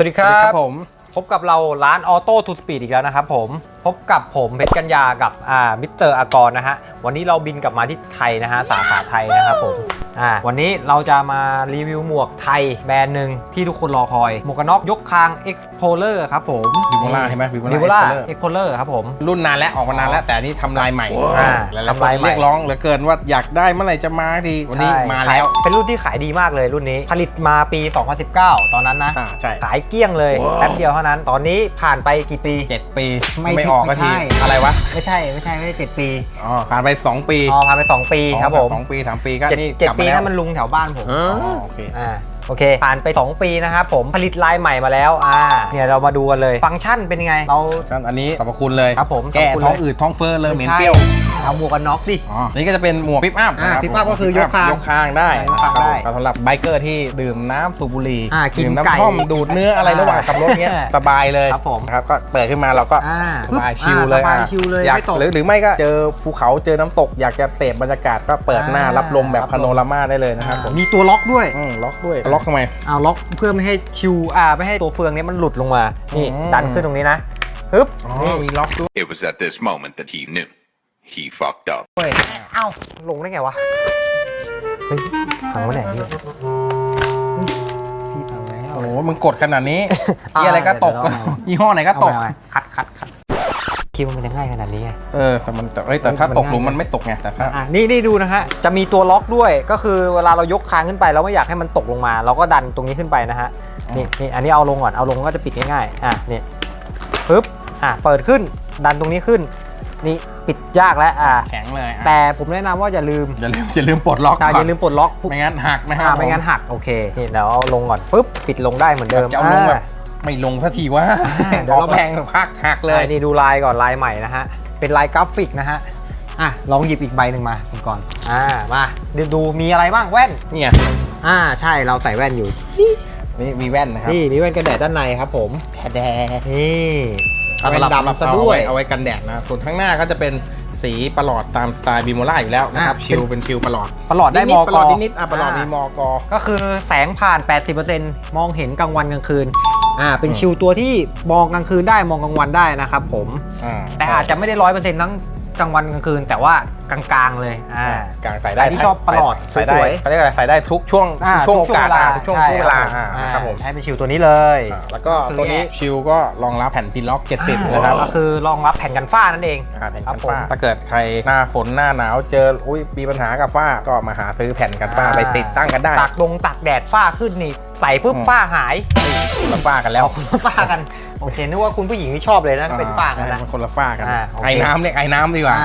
วัสดีคสวัรัสดีครับบผมพบกับเราร้านออโต้ทูสปีดอีกแล้วนะครับผมพบกับผมเพชรกัญญากับอ่ามิสเตอร์อากรนะฮะวันนี้เราบินกลับมาที่ไทยนะฮะสาขาไทยนะครับผม อ่าวันนี้เราจะมารีวิวหมวกไทยแบรนด์หนึ่งที่ทุกคนรอคอย หมวกกันน็อกยกคาง Explorer ครับผม Vimola ใช่ไหม Vimola วิวล่า Explorer Explorer ครับผม รุ่นนานแล้วออกมานานแล้วแต่อันนี้ทำลายใหม่อ่าหลายๆทำคนลายใหม่เรียกร้องเหลือเกินว่าอยากได้เมื่อไหร่จะมาทีวันนี้ใช่มาแล้วขยเป็นรุ่นที่ขายดีมากเลยรุ่นนี้ ผลิตมาปี 2019 ตอนนั้นนะอ่าใช่ขายเกลี้ยงเลยแป๊บเดียวเท่านั้น ตอนนี้ผ่านไปกี่ปีเจ็ดปีไม่ไม่ออกก็ไม่ทีใช่อะไรวะไม่ใช่ไม่ใช่ไม่ใช่เจ็ดปีอ๋อผ่านไป 2 ปีอ๋อผ่านไป 2 ปีครับผมสองปีสามปีก็เจ็ดนี่เจ็ดกลับปีมาแล้วนั่นมันลุงแถวบ้านผมอ๋อโอเคอ่า โอเค ผ่านไป 2 ปีนะครับผมผลิตลายใหม่มาแล้วอ่าเนี่ยเรามาดูกันเลยฟังก์ชันเป็นยังไงเราก็อันนี้สรรพคุณเลยครับผมแก้สรรพคุณท้องเลยอืดท้องเฟ้อเลยเหม็นใช่เปรี้ยวเอาหมวกกันน็อกดิ อ๋อนี่ก็จะเป็นหมวกปิปอัพอ่านะครับ pick up ผมก็คือยกคางยกคางได้ยกคางได้นะครับผมก็สำหรับไบเกอร์ที่ดื่มน้ำสูบบุหรี่อ่ากินดื่มไก่น้ำท่อมดูดเนื้ออะไรระหว่างขับรถเงี้ยอ่าสบายเลยครับผมนะครับก็เปิดขึ้นมาเราก็อ่าสบายชิลเลยอ่าสบายอะชิลเลยอยากไม่ตกหรือหรือไม่ก็เจอภูเขาเจอน้ำตก อยากจะเสพบรรยากาศก็เปิดหน้าอ่ารับลมแบบรับลมพาโนรามาได้เลยนะครับผมมีตัวล็อกด้วย อืมล็อกด้วยล็อกทำไมเอาล็อกเพื่อไม่ให้ชิวอ่าไม่ให้ตัวเฟืองเนี้มันหลุดลงมา นี่อืมดันขึ้นตรงนี้นะปึ๊บอ๋อนี่มีล็อกด้วย It was at this moment that he knew. He fucked up. เอ้าลงได้ไงวะเฮ้ยพังไว้ไหนเนี่ยพี่พังแล้วโอ้โหมึงกดขนาดนี้อ่ายี่อะไรก็ตกเดี๋ยวเราเอายี่ห้อไหนก็ตกเอาไปเอาไปคัดคัดคัด คิดว่ามันจะง่ายขนาดนี้ไง เออแต่มันแต่เอ้ยแต่ถ้ามันตกหลุมง่าย มันไม่ตกไงแต่ถ้าอะนี่นี่ดูนะฮะ จะมีตัวล็อกด้วย ก็คือเวลาเรายกคางขึ้นไปเราไม่อยากให้มันตกลงมา เราก็ดันตรงนี้ขึ้นไปนะฮะ นี่นี่อันนี้เอาลงก่อน เอาลงก็จะปิดง่ายๆ อะ นี่ปึ๊บ อะ เปิดขึ้น ดันตรงนี้ขึ้น นี่ปิดยากแล้ว อะ แข็งเลยอะแต่ผมแนะนำว่าอย่าลืมอย่าลืมอย่าลืมปลดล็อกอะก่อย่าลืมปลดล็อก ไม่งั้นหักนะครัอ่าบไม่งั้นหัก โอเค นี่เดี๋ยวเอาลงก่อนปึ๊บ ปิดลงได้เหมือนเดิมจะเอาลงแบบอ่ ไม่ลงสักทีว่าเดี๋ยวออเรากแพงพักหักเลยอะนี่ดูลายก่อนลายใหม่นะฮะ เป็นลายกราฟิกนะฮะอะลองหยิบอีกใบหนึ่งมาคุณก่อนอ่ามาดูดูมีอะไรบ้างแว่นเนี่ยอ่าใช่เราใส่แว่นอยู่นี่มีแว่นนะครับนี่มีแว่นกันแดดด้านในครับ ผมแท้แดนี่เอาแว่สำหรับนสำหรับดำซะเอาด้วไว้ยเอาไว้กันแดดนะส่วนข้างหน้าก็จะเป็นสีประหลอดตามสไตล์บิโมล่าอยู่แล้วนะครับอะชิลเป็นชิลประหลอดประหลอดได้มนิอๆประหลอดนิดๆอะประหลอดามีมอกอก็คือแสงผ่าน 80%มองเห็นกลางวันกลางคืน อ่าเป็นชิวตัวที่มองกลางคืนได้มองกลางวันได้นะครับผม อ่าแต่อาจจะไม่ได้ร้อยเปอร์เซ็นต์ทั้งกลางวันกลางคืน แต่ว่า กลางๆเลยอ่า กลางใส่ได้ใครที่ชอบประหลอดใส่ได้สวยๆ เขาเรียกอะไรใส่ได้ทุกช่วงอ่าทุกช่วงโอกาสอะทุกช่วงใทุกเวลาครับอ่าอ่าครับผมให้เป็นชิวตัวนี้เลยอ่าแล้วก็ตัวนี้ชิลก็รองรับแผ่นพินล็อก 70 นะครับ ก็คือรองรับแผ่นกันฝ้านั่นเอง อ่าแผ่นครักับนผมฝ้าถ้าเกิดใครหน้าฝนหน้าหนาวเจออุ้ยมีปัญหากับฝ้าก็มาหาซื้อแผ่นกันฝ้าอ่า ไปติดตั้งกันได้ตากดงตากแดดฝ้าขึ้นนี่ใส่ปุ๊บอืมฝ้าหายคนละฝ้ากันแล้วเอาคนละฝ้ากันโอเคนึกว่าคุณผู้หญิงที่ชอบเลยนะถ้าเป็นฝ้ากันนะ อ่มันคนละฝ้ากันอ่าโอเค ไอ้น้ำเรียกไอ้น้ำดีกว่า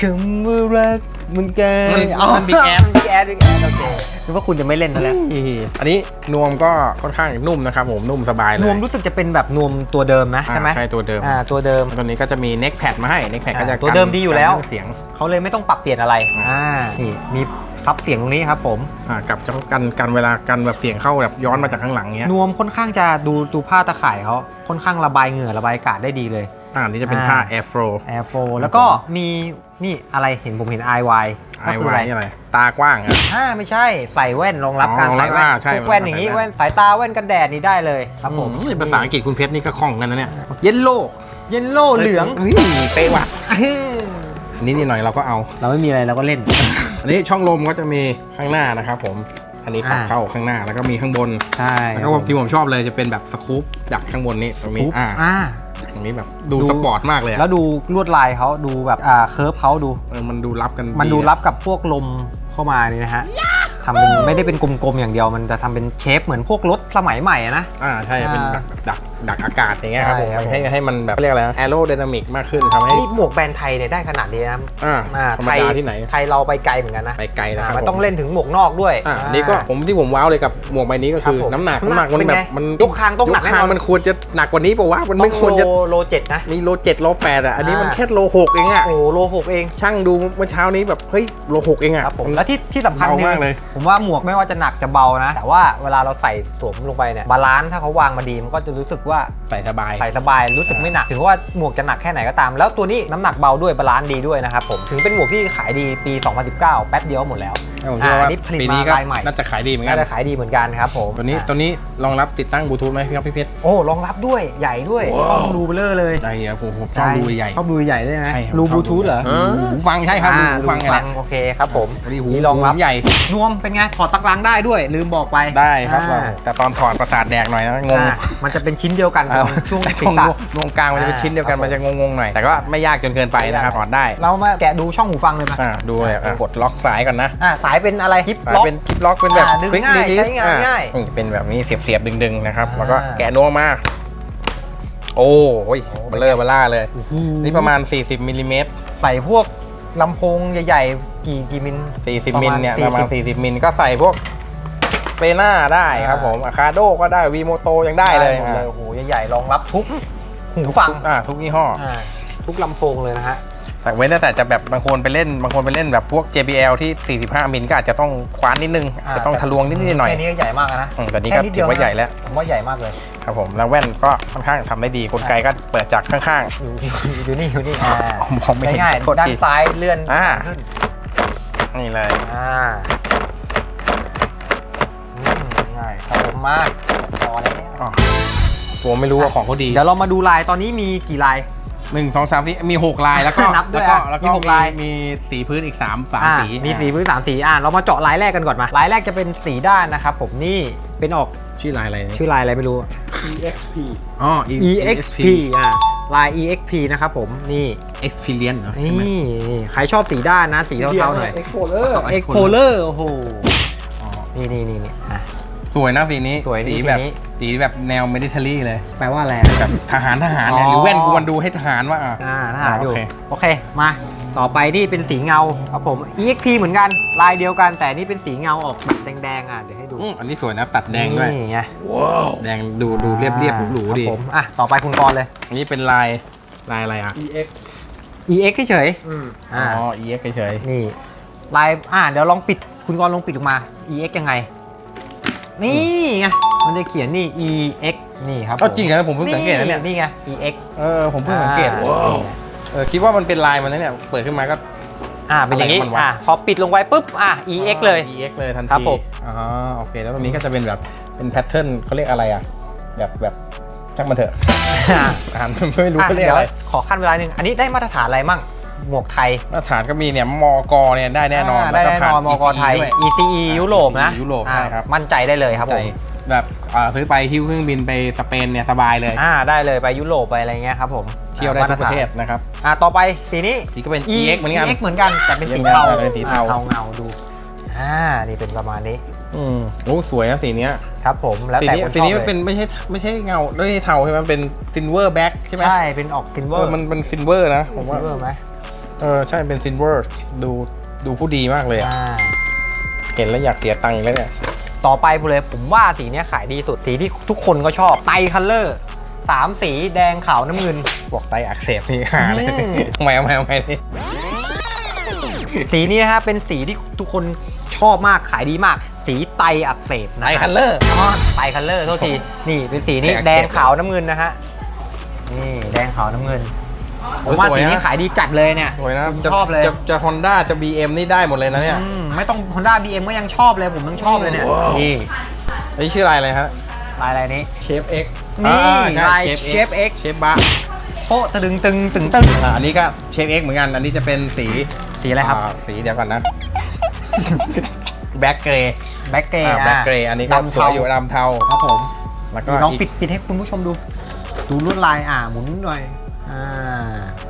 คือมือรักมันเกินมันมัน Big Ass บิ๊กแอดบิ๊กแอดโอเคนึกว่าคุณจะไม่เล่นแล้วอันนี้นวมก็ค่อนข้างนุ่มนะครับผมนุ่มสบายเลยนวมรู้สึกจะเป็นแบบนวมตัวเดิมนะอ่าใช่ไหมใช่ตัวเดิมอ่าตัวเดิมตัวนี้ก็จะมีเน็กแพดมาให้เน็กแพดอ่าก็จะตัวเดิมดีอยู่แล้วกันเรื่องเสียงเขาเลยไม่ต้องปรับเปลี่ยนอะไรอ่าอ่านี่มีซับเสียงตรงนี้ครับผมอ่ากับจะกันกันเวลากันแบบเสียงเข้าแบบย้อนมาจากข้างหลังเงี้ยนวมค่อนข้างจะดูดูผ้าตะข่ายเขาค่อนข้างระบายเหงื่อระบายอากาศได้ดีเลย อ่านี่จะเป็นอ่าผ้าแอร์โฟรแอร์โฟแล้วก็มีนี่อะไรเห็นผมเห็น IY ไอก็คืไวอะไรอะไร ตากว้างอะ อ่าไม่ใช่ใส่แว่นรองรับอ๋อการใส่แว่นอ่าใช่พวกแว่นอย่างนี้ใส่แว่แว่นนสายตาแว่นกันแดดนี่ได้เลยครับผมอืภาษาอังกฤษคุณเพชรนี่ก็คล่องกันนะเนี่ย เยลโล่เยลโล่เหลืองเฮ้ยเป๊ะว่ะอันนี้นิดหน่อยเราก็เอา เราไม่มีอะไรเราก็เล่น อันนี้ช่องลมก็จะมีข้างหน้านะครับผม อันนี้ปรับอ่า เข้าข้างหน้าแล้วก็มีข้างบน ใช่แล้วก็ที่ผมชอบเลยจะเป็นแบบสกู๊ปจากข้างบนนี้ตรงนี้ปุ๊บอ่าอ่า ตรงนี้แบบดูดู สปอร์ตมากเลยอะแล้วดูลวดลายเขาดูแบบอ่าเคิร์ฟเขาดู เออมันดูรับกันมันดูอะรับกับพวกลมเข้ามานี่นะฮะทำเป็นไม่ได้เป็นกลมๆอย่างเดียว มันจะทำเป็นเชฟเหมือนพวกรถสมัยใหม่อะนะ อ่าใช่เป็นอ่าแบบดัก ดักอากาศอย่างเงี้ยครับผมใช่ครับผม ให้ให้มันแบบเรียกอะไรแอโรไดนามิกมากขึ้นทำให้ นี่หมวกแบรนด์ไทยเนี่ยได้ขนาดนี้นะอ่าอ่าธรรไทมยดาที่ไหน ไทยเราไปไกลเหมือนกันนะไปไกลนะคอ่ารับมันผต้องเล่นถึงหมวกนอกด้วยอ่านี่ก็ผมที่ผมว้าวเลยกับหมวกใบนี้ก็คือครับผมน้ำหนักน้ำน้ำหหนันักกมันเป็นแบไงบมันยกคางต้องหนักยคางแน่นอนมันควรจะหนักกว่านี้ปะวะมันไม่ควรจะโลโลเจ็ดนะ มีโลเจ็ดโลแปดอะอันนี้มันอ่า แค่โลหกเองอะโอ้โหโลหกเองช่างดูเมื่อเช้านี้แบบเฮ้ยโลหกเองอะครับผมน แล้วที่ที่สำคัญเบาคือมากเลย ผมว่าหมวกไม่ว่าจะหนักจะเบานะ แต่ว่าเวลาเราใส่สวมลงไปเนี่ยบาลานซ์ถ้าเขาวางมาดีมันก็จะรู้สึกว่าใส่สบายใส่สบายรู้สึกไม่หนัก ถึงว่าหมวกจะหนักแค่ไหนก็ตาม แล้วตัวนี้น้ำหนักเบาด้วยบาลานซ์ดีด้วยนะครับผมถึงเป็นหมวกที่ขายดีปี 2019 แป๊บเดียวหมดแล้ว ผมเชื่อว่าอ่านี่ผลิตปีนี้ก็มาลายใหม่ น่าจะขายดีเหมือนกัน่าน จะขายดีเหมือนกันครับผมตัวนี้อะตัวนี้รองรับติดตั้งบลูทูธไหมพี่ครับพี่เพชร โอ้รองรับด้วยใหญ่ด้วยช่องรูเบลเลอร์เลยได้ครับผมผมชอบดูใหญ่ ชอบดูใหญ่ด้วยนะใช่ครับรูบลูทูธเหรอหูฟังใช่ครับอ่าหูฟังไงรูแหละโอเคครับผมอันนี้หูนี่รองรับหูใหญ่นวมเป็นไงถอดซักล้างได้ด้วย ลืมบอกไปได้ครับอ่าแต่ตอนถอดประสาทแดกหน่อยนะงงอ่ามันจะเป็นชิ้นเดียวกันอ่าช่วงแต่ศีตรรงษะ ตรงกลางมันจะเป็นชิ้นเดียวกันอ่ามันจะงงๆหน่อยแต่ก็ไม่ยากจนเกินไปนะครับถอดได้เรามาแกะดูช่องหูฟังเลยมา อ่าดูเลยอะกดล็อกสายก่อนนะ อ่าสายเป็นอะไรคลิปสายล็อกเป็นคลิปล็อกเป็นแบบอ่าดึง quick ง่าย release ใช้งานอะง่ายนี่เป็นแบบนี้เสียบๆดึงๆนะครับอ่าแล้วก็แกะนวมมา โอ้โหเบลเลอร์เบล่าเลย นี่ประมาณ 40มิลลิเมตรใส่พวกลำโพงใหญ่ๆ กี่กี่มิล40มิลเนี่ยปประระมามาณณ40มิลก็ใส่พวกเซน่าได้ครับอ่าผมอาคาโดก็ได้วีโมโตยังได้เลยหมดเลยอะโอ้โหใหญ่ๆรองรับทุกหูฟังทุกอ่าทุกยี่ห้ออ่าทุกลำโพงเลยนะฮะ แต่เว้นแต่จะแบบบางคนไปเล่นบางคนไปเล่นแบบพวก JBL ที่ 45 มิลก็อาจจะต้องคว้านนิดนึงอ่าจะต้องทะลวงนิดนิดหน่อยแค่นี้ก็ใหญ่มากแล้วนะอืมแต่นี่ก็ค่ดถืเดีอว่าใหญ่แล้วผมว่าใหญ่มากเลยครับผมแล้วแว่นก็ค่อนข้างทำได้ดีกลไกก็เปิดจากข้างอยู่อยู่นี่อยู่นี่อ่ามองไม่เห็นง่ายโทษๆด้านทีซ้ายเลื่อนอ่าขึ้นๆนี่เลยอ่าอืมง่ายครับผมมากพอแล้วอ๋อผมไม่รู้ว่าของเขาดีเดี๋ยวเรามาดูลายตอนนี้มีกี่ลาย หนึ่งสองสามสี่มีหกลายแล้วก็นับด้วยแล้วก็อะแล้วก็มีหกมีลาย มีสีพื้นอีกสามสามอ่าสีมีสีอะพื้นสามสีอ่าเรามาเจาะลายแรกกันก่อนมาลายแรกจะเป็นสีด้านนะครับผมนี่เป็นออกชื่อลายอะไรเนี่ยชื่อลายอะไรไม่รู้อ๋อ EXP อ่าลาย EXP นะครับผมนี่ Experience เหรอใช่นี่ไหม นี่ใครชอบสีด้านนะสีเทาๆหน่อย Explorer Explorer โอ้โห อ๋อ นี่นี่นี่นี่อะ สวยนะสีนี้สวยนี่สีแบบ สีนี้ สีแบบแนว military เลยแปลว่าอะไร แบบทหารทหารเนี่ยอ๋อ หรือแว่นกูมันดูให้ทหารว่าอะ อ่าทหารอยู่ โอเค โอเค มา ต่อไปนี่เป็นสีเงาครับผม EXP เหมือนกัน ลายเดียวกัน แต่นี่เป็นสีเงาออกแบบแดงๆอะ เดี๋ยวให้ดูอืมอันนี้สวยนะตัดแดงด้วย นี่ไงแดงดูดูเรียบเรียบหรูๆดีคบผม อะ ต่อไปคุณกรณ์เลย อันนี้เป็นลายลายอะไรอะ EX เฉยๆอ๋อ่า อ EX เฉยนี่ ลาย อ่า เดี๋ยวลองปิด คุณกรณ์ลองปิดออกมา EX ยังไง นี่ไง มันจะเขียนนี่ EX นี่ครับๆก็จริงนะผมเพิ่งสังเกตนะเนี่ยนี่ไง EX เออผมเพิ่งสังเกตอ่าเออคิดว่ามันเป็นลายมันนะเนี่ยเปิดขึ้นมาก็อ่าเป็นอย่างนี้อะไรของมันวะอ่าพอปิดลงไว้ปุ๊บอ่า EX เลย EX เลยทันทีครับผมอ๋อโอเค แล้วตรงนี้ก็จะเป็นแบบเป็นแพทเทิร์นเขาเรียกอะไรอะแบบแบบช่างมันเถอะอ่าอ่านไม่รู้อะเขาเรียกเดี๋ยวอะไรขอขั้นเวลาหนึ่งอันนี้ได้มาตรฐานอะไรมั่งหมวกไทยมาตรฐานก็มีเนี่ยมกเนี่ยได้แน่นอนาได้แน่นอนมแล้วกผ่าไทยด้วย ECE ยุโรปนะยุโรปอ่าใช่ครับมั่นใจได้เลยครับผใจม แบบอ่าซื้อไปฮิ้วเครื่องบินไปสเปนเนี่ยสบายเลยอ่าได้เลยไปยุโรปไปอะไรเงี้ยครับผมเที่ยวได้ทุกประเทศนะครับอ่าต่อไปสีนี้ นี่ก็เป็น EX เหมือนกัน EX เหมือนกันแต่เป็นสีเหมือนกันเทาเป็นสีเทา อ่เงาๆดูอ่านี่เป็นประมาณนี้อืมโอ้สวยนะสีเนี้ยครับผมแล้วสีแต่นี้คนชสีอบนี้เลมันยเป็นไม่ใช่ไม่ใช่เงาไม่ใช่เทาใช่ไหมมันเป็นซินเวอร์แบ็กใช่ไหมใช่เป็นออกซิลเวอเอร์อมันเป็นซินเวอร์นะผมว่าซิลเวอร์ไหมเออใช่เป็นซินเวอร์ดูดูผู้ดีมากเลยอะอ่าเห็นแล้วอยากเสียตังค์อีกแล้วเนี่ย ต่อไปเลยผมว่าสีเนี้ยขายดีสุดสีที่ทุกคนก็ชอบไตคัลเลอร์สามสีแดงขาวน้ำเงินบอกไตอักเสบนี่หาเลยอืมทำไมทำไมทำไมนี่สีนี้นะฮะเป็นสีที่ทุกคนชอบมากขายดีมาก สีไตอักเสบไตนะคัลเลอร์อ๋อไตคัลเลอร์โทษทีนี่เป็นสีนี้ไตอักเสบแดงขาวน้ำเงินนะฮะนี่แดงขาวน้ำเงิน ผมว่าสวยสีนะนี้ขายดีจัดเลยเนี่ยสวยนะผมจะชอบเลยจะจะฮอนด้าจะ BM นี่ได้หมดเลยนะเนี่ยอืมไม่ต้อง Honda BM ก็ยังชอบเลยผมยังชอบเลยเนี่ยนี่ไอ้ชื่อลายอะไรฮะลายอะไรนี้ เชฟ X นี่อ่าใช่ลายเชฟเชฟ X เชฟบะโป๊ะตะดึงตึงตึงตึงอ่าอันนี้ก็เชฟ X เหมือนกัน อันนี้จะเป็นสีสีอะไรครับาสีเดียวกันนะ แบ็กเกรย์แบ็กเกรแบ็กเกรย์อันนี้ก็ดำสวยเทาอยู่ดำเทาครับผมแล้วก็ลองอีก ปิดปิดให้คุณผู้ชมดู ดูลวดลายอ่าหมุนหน่อย อ่า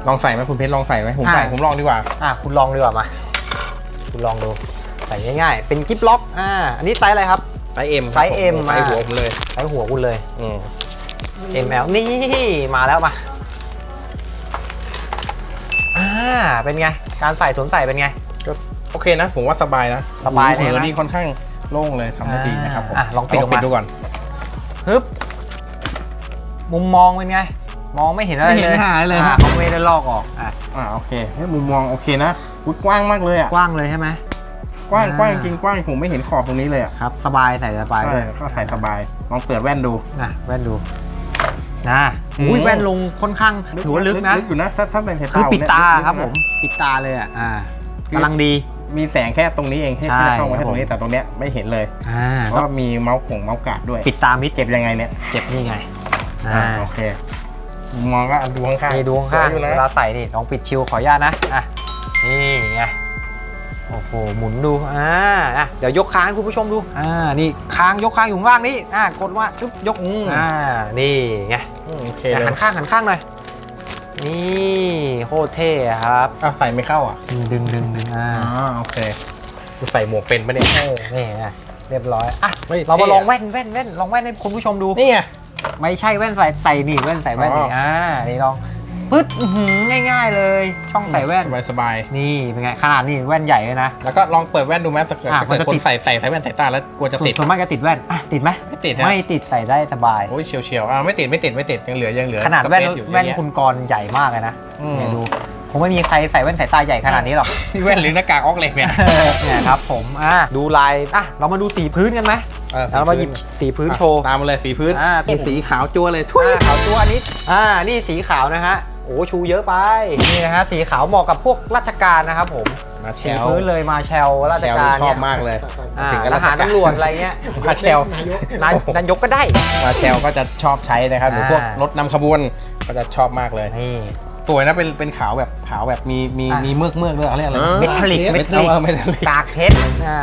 ลองใส่ไหมคุณเพชรลองใส่ไหมผมใส่อ่าผมลองดีกว่า อะคุณลองดีกว่ามา คุณลองดู ใส่ง่ายๆ เป็นกิฟล็อก อ่า อันนี้ไซส์อะไรครับ ไซส์ M ไซส์ M ไซส์หัวผมเลยไซส์หัวคุณเลย อืม ML นี่มาแล้วมา อ่า เป็นไง การใส่สวมใส่เป็นไงก็โอเคนะ ผมว่าสบายนะสบายหูเลยนะนี่ค่อนข้างโล่งเลยทำได้ดีนะครับผมอะลองปิดออกมา ดูก่อน ฮึบ มุมมองเป็นไง มองไม่เห็นอะไรไม่เห็เลยนหายเลยอ่าครับเขาไม่ได้ลอกออกอะอ่าโอเคเฮ้ยมุมมองโอเคนะอุ๊ยกว้างมากเลยอะกว้างเลยใช่ไหม กว้างอ่า กว้างจริงกว้างผมไม่เห็นขอบตรงนี้เลยอะครับ สบายใส่สบายใช่ด้วยก็ใส่สบายลองเปิดแว่นดู นะแว่นดูนะอืม อุ้ยแว่นลงค่อนข้างถือว่าลึกนะ ลึกอยู่นะถ้าถ้าเป็นสายคือตาปิดตาเนี่ยลึกครับนะผม ปิดตาเลยอะอ่าคือกำลังดี มีแสงแค่ตรงนี้เองแค่ใช่แค่เข้ามาครัแค่บตรงนี้ผมแต่ตรงเนี้ยไม่เห็นเลยอ่าเพราะว่ามีเมาส์ของเมาส์การ์ดด้วยปิดตามิดเก็บยังไงเนี่ยเก็บนี่ไงอ่าอ่าโอเค มองก็ดูข้างๆนี่ดูข้างสวยอยู่ๆนะเวลาใส่นี่ลองปิดชิวขออนุญาตนะอะนี่ไงโอ้โหหมุนดูอ่าอะเดี๋ยวยกค้างให้คุณผู้ชมดูอ่านี่ค้างยกค้างอยู่ข้างล่างนี่อ่ากดว่าจุ๊บยกอืมอ่านี่ไงอืมโอเคอะเลยหันข้างหันข้างหน่อยนี่โคตรเท่อะครับอ้าวใส่ไม่เข้าอะดึงดึงดึงดึงอ่าอ๋อโอเคกูใส่หมวกเป็นปะเนี่ยโอ้นี่ไงเรียบร้อยอะเฮ้ยเรามาเท่อะลองแว่นแว่นแว่นลองแว่นให้คุณผู้ชมดูนี่ไง ไม่ใช่แว่นใส่ใส่นี่แว่นใส่แว่นนี่อ๋ออ่อ่านี่ลองปึ๊ดอื้อหือง่าย ๆ เลย ช่องใส่แว่นสบายสบายนี่เป็นไงขนาดนี่แว่นใหญ่เลยนะๆแล้วก็ลองเปิดแว่นดูไหมถ้าเกิดอะถ้าเกิดมันจะคนติดใส่ใส่ใส่แว่นสายตาแล้วกลัวจะติดส่วนมากจะติดแว่นอะติดไหมไม่ติดนะไม่ติดใส่ได้สบายโอ้ยเฉียวเฉียวๆอ่าไม่ติดไม่ติดไม่ติดยังเหลือยังเหลือขนาดแว่นสเปซอยู่แว่นเยอะคุณกรณ์ใหญ่มากเลยนะอืมเนี่ยดูคงไม่มีใครใส่แว่นสายตาใหญ่ขนาดนี้หรอกนี่แว่นหรือหน้ากากออกเหล็กเนี่ยเนี่ยครับผมอะดูลายอะเรามาดูสีพื้นกันไหม เออสีเรามาหยิบพื้น สีพื้นโชว์ ตามมาเลยสีพื้นอ่านี่สีขาวจัวเลยทุย อ่าขาวตัวอันนี้อ่านี่สีขาวนะฮะโอ้ชูเยอะไปนี่นะฮะสีขาวเหมาะกับพวกราชการนะครับผมมาแชสีลพื้นเลยมาแชลราชแชลการนี่ชอเนี่บยมากเลยอ่าถึงกับทราชหารการตำรวจอะไรเงี้ยมาแชลนายนายกก็ได้ มาแชลก็จะชอบใช้นะครับหรือพวกอ่ารถนำขบวนก็จะชอบมากเลย นี่ สวยนะเป็นเป็นขาวแบบขาวแบบมีมีอะ มีเมือกเมือกด้วยอะไรอะไรนะเมทัลลิกเมทัลลิกเออเมทัลลิกกากเพชรอ่า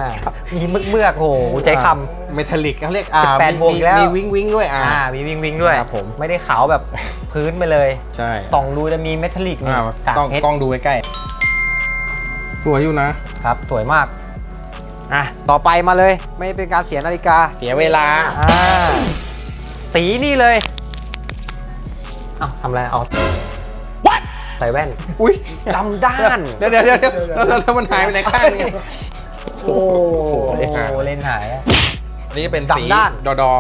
มีมึกเมือกๆโอ้โหใจคเมทัลลิกเขาเรียกอ่า18มีบวกอีกแล้ว มีวิงวิงด้วยำอ่า อ่ามีวิงวิงด้วย ครับผม ไม่ได้ขาวแบบพื้นไปเลยใช่ส่องดูจะมีเมทัลลิกนี่อ่ากากต้องเพชรกล้องดูใกล้ๆสวยอยู่นะ ครับ สวยมาก อะ ต่อไปมาเลย ไม่เป็นการเสียนาฬิกา เสียเวลา อ่า สีนี่เลย เอ้าทำอะไรเอา ใส่แว่นอุ้ยดำด้านเดี๋ยวเดี๋ยวเดี๋ยวเดี๋ยวแล้วแล้วแล้วมันหายไปไหนข้างนึงโอ้โหเล่นหายเล่นหายอะอันนี้เป็นสีดำด้านดอดอ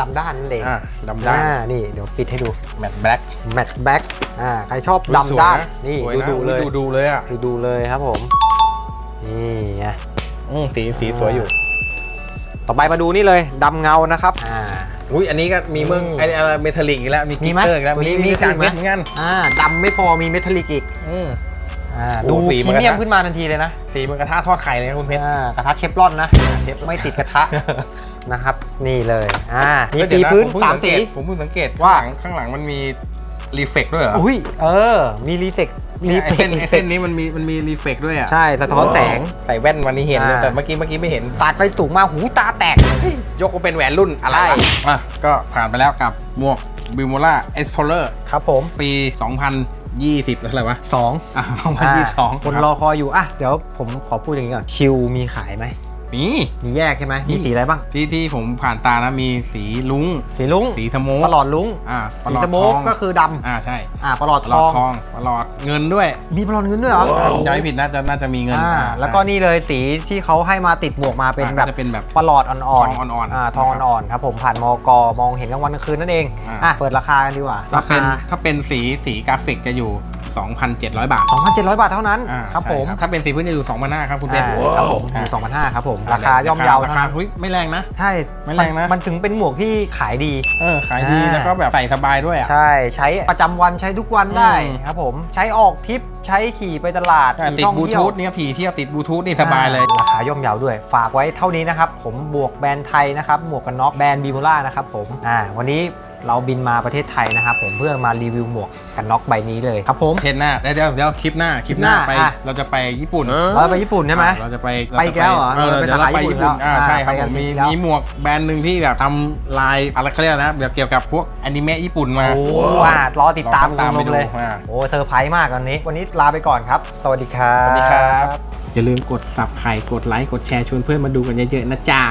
ดำด้านนั่นเองอ่าดำด้านอ่านี่เดี๋ยวปิดให้ดูแมตต์แบล็กแมทแบ็กอ่าใครชอบดำด้านนี่สวยดูนะดูเลยดูดูเลยอะดูดูเลยครับผมนี่ไงอืมสีสีสวยอยู่ ต่อไปมาดูนี่เลยดำเงานะครับ อ่าอุ้ยอันนี้ก็มีเมืองนี่ไอ้อะไรเมทัลลิกอีกแล้ว มีมีกิตไหมเตอร์อีกแล้ว ตัวนี้มีมีมีกากไหมเพชรเหมือนกัน อ่าดำไม่พอมีเมทัลลิกอีกอืม อ่าโอ้ดูสีพมัรีนก็ เมียมนะขึ้นมาทันทีเลยนะสีเหมันกระทะทอดไข่เลยนะคุณเพชร อ่ากระทะเชฟรอนนะเชฟไม่ติดกระทะ นะครับนี่เลยอ่ามีเฮ้ยสีเดี๋ยวะพื้นผเพิ่งสามงเกสีตผมเพิ่งสังเกตว่าข้างหลังข้างหลังมันมีรีเฟกด้วยเหรอ อุ้ยเออ มีรีเฟก รีไอ้เฟกเส้นไอ้เส้นนี้มันมีมันมีรีเฟกด้วยอะ ใช่สะท้อนแสง ใส่แว่นวันนี้เห็นอ่า แต่เมื่อกี้เมื่อกี้ไม่เห็น สาดไฟสูงมาหูตาแตก ยกก็เป็นแหวนรุ่นอะไรใช่วะอะก็ผ่านไปแล้วกับหมวกบิวโมล่าเอ็กซ์พลอร์ครับผมปี 2020เท่าไหร่วะสองอะอ่า2022คนรอคอยอยู่อะเดี๋ยวผมขอพูดอย่างนี้ก่อนชิวมีขายไหม มีมีแยกใช่ไหมมีมีสีอะไรบ้าง ที่ที่ผมผ่านตานะมีสีลุ้งสีลุ้งสีสโมกปลอดลุ้งอ่าปสีลอดสโมทกองก็คือดำอ่าใช่อ่าปลอดปทลอดอง ทองปลอดเงินด้วยมีปลอดเงินด้วยเหรอจำไม่ผิดน่าจะน่าจะมีเงินอ่าอ่าแล้วก็นี่เลยสีที่เขาให้มาติดหมวกมาเป็นอ่าแบบก็จะเป็นแบบประหลอดอ่อนๆทองอ่อนๆอ่าทองอ่อนๆครับผมผ่านมกมองเห็นกลางวันกลางคืนนั่นเองอ่า อะเปิดราคากันดีกว่า ถ้าราเป็นคาถ้าเป็นสีสีกราฟิกจะอยู่ 2,700 บาท 2,700 บาทเท่านั้นอ่าครับใช่ผมถ้าเป็นสีพื้นจะอยู่2,500ครับคุณเพชรอ่าครับผมอยู่2,500ครับผม ราคาย่อมเยาราเท่าคานั้นเฮ้ยไม่แรงนะ ใช่ไม่แรงนะ มันถึงเป็นหมวกที่ขายดี เออขายดีอ่า แล้วก็แบบใส่สบายด้วยอะ ใช่ใช้ประจำวันใช้ทุกวันได้อืม ครับผมใช้ออกทริปใช้ขี่ไปตลาดใช่ขี่ติดท่องบลูเที่ยวทูธเนี่ยถี่เที่ยวติดบลูทูธนี่สบายเลยอ่ราคาย่อมเยาด้วย ฝากไว้เท่านี้นะครับ ผมบวกแบรนด์ไทยนะครับ หมวกกันน็อกแบรนด์บีโมล่านะครับผมอ่าวันนี้ เราบินมาประเทศไทยนะครับผมเพื่อมารีวิวหมวกกันน็อกใบนี้เลยครับผม เทนหน้าเดี๋ยวเดี๋ยวเดี๋ยวคลิปหน้าคลิปหน้าคลิปหน้าไป อะ เราจะไปญี่ปุ่นเราไปญี่ปุ่นใช่ไหมอ่าเราจะไปไปอีกแล้วเหรอเออเราไปเดี๋ยวเราไปสาขาญี่ญี่ปุ่ปุ่นนแล้วอ่าใช่ครับไปกัผนมมีอีกแล้ว มีหมวกแบรนด์หนึ่งที่แบบทำลายอะไรเขาเรียกนะแบบเกี่ยวกับพวกแอนิเมะญี่ปุ่นมา โอ้ว่ารอติดตามลองตามชไปมดูเลยอ่าโอ้เซอร์ไพรส์มากวันนี้ วันนี้ลาไปก่อนครับ สวัสดีครับสวัสดีครับอย่าลืมกดสับไข่กดไลค์ กดแชร์ชวนเพื่อนมาดูกันเยอะๆนะจ๊ะ